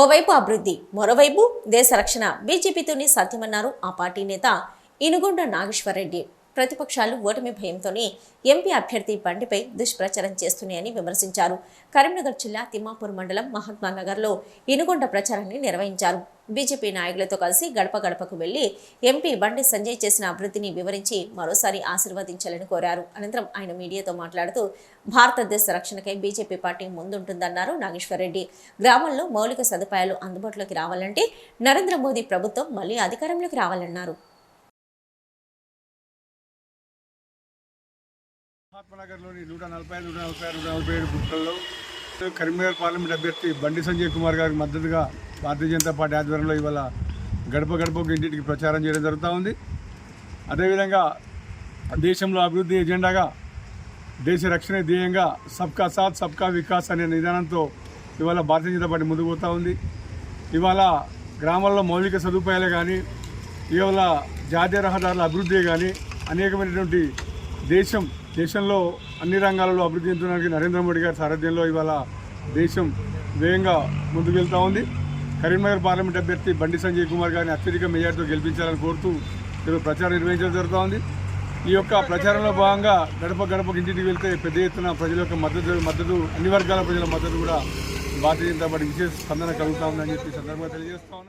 ఓవైపు అభివృద్ధి మరోవైపు దేశ రక్షణ. బీజేపీతోనే సాధ్యమన్నారు ఆ పార్టీ నేత ఇనుగొండ నాగేశ్వరరెడ్డి. ప్రతిపక్షాలు ఓటమి భయంతోనే ఎంపీ అభ్యర్థి బండిపై దుష్ప్రచారం చేస్తున్నాయని విమర్శించారు. కరీంనగర్ జిల్లా తిమ్మాపూర్ మండలం మహాత్మానగర్లో ఇనుగొండ ప్రచారాన్ని నిర్వహించారు. బీజేపీ నాయకులతో కలిసి గడప గడపకు వెళ్ళి ఎంపీ బండి సంజయ్ చేసిన అభివృద్ధిని వివరించి మరోసారి ఆశీర్వదించాలని కోరారు. అనంతరం ఆయన మీడియాతో మాట్లాడుతూ భారతదేశ రక్షణకై బీజేపీ పార్టీ ముందుంటుందన్నారు నాగేశ్వరరెడ్డి గ్రామంలో మౌలిక సదుపాయాలు అందుబాటులోకి రావాలంటే నరేంద్ర మోదీ ప్రభుత్వం మళ్ళీ అధికారంలోకి రావాలన్నారు. మహాత్మానగర్లోని నూట నలభై ఐదు నూట నలభై ఆరు నూట నలభై ఏడు గుట్టల్లో కరీంనగర్ పార్లమెంట్ అభ్యర్థి బండి సంజయ్ కుమార్ గారికి మద్దతుగా భారతీయ జనతా పార్టీ ఆధ్వర్యంలో ఇవాళ గడప గడపకు ఇంటింటికి ప్రచారం చేయడం జరుగుతూ ఉంది. అదేవిధంగా దేశంలో అభివృద్ధి ఎజెండాగా దేశ రక్షణ ధ్యేయంగా సబ్కా సాత్ సబ్కా వికాస్ అనే నిదానంతో ఇవాళ భారతీయ జనతా పార్టీ ముందుకు పోతూ ఉంది. ఇవాళ గ్రామాల్లో మౌలిక సదుపాయాలు కానీ ఇవాళ జాతీయ రహదారుల అభివృద్ధి కానీ అనేకమైనటువంటి దేశం దేశంలో అన్ని రంగాలలో అభివృద్ధి చెందడానికి నరేంద్ర మోడీ గారి సారథ్యంలో ఇవాళ దేశం వేగంగా ముందుకు వెళ్తూ ఉంది. కరీంనగర్ పార్లమెంట్ అభ్యర్థి బండి సంజయ్ కుమార్ గారిని అత్యధిక మెజార్టీతో గెలిపించాలని కోరుతూ ఈరోజు ప్రచారం నిర్వహించడం జరుగుతూ ఉంది. ఈ యొక్క ప్రచారంలో భాగంగా గడప గడపకి ఇంటికి వెళ్తే పెద్ద ఎత్తున ప్రజల యొక్క మద్దతు మద్దతు అన్ని వర్గాల ప్రజల మద్దతు కూడా భారతీయ జనతా పార్టీ విశేష స్పందన కలుగుతా ఉందని చెప్పి సందర్భంగా తెలియజేస్తా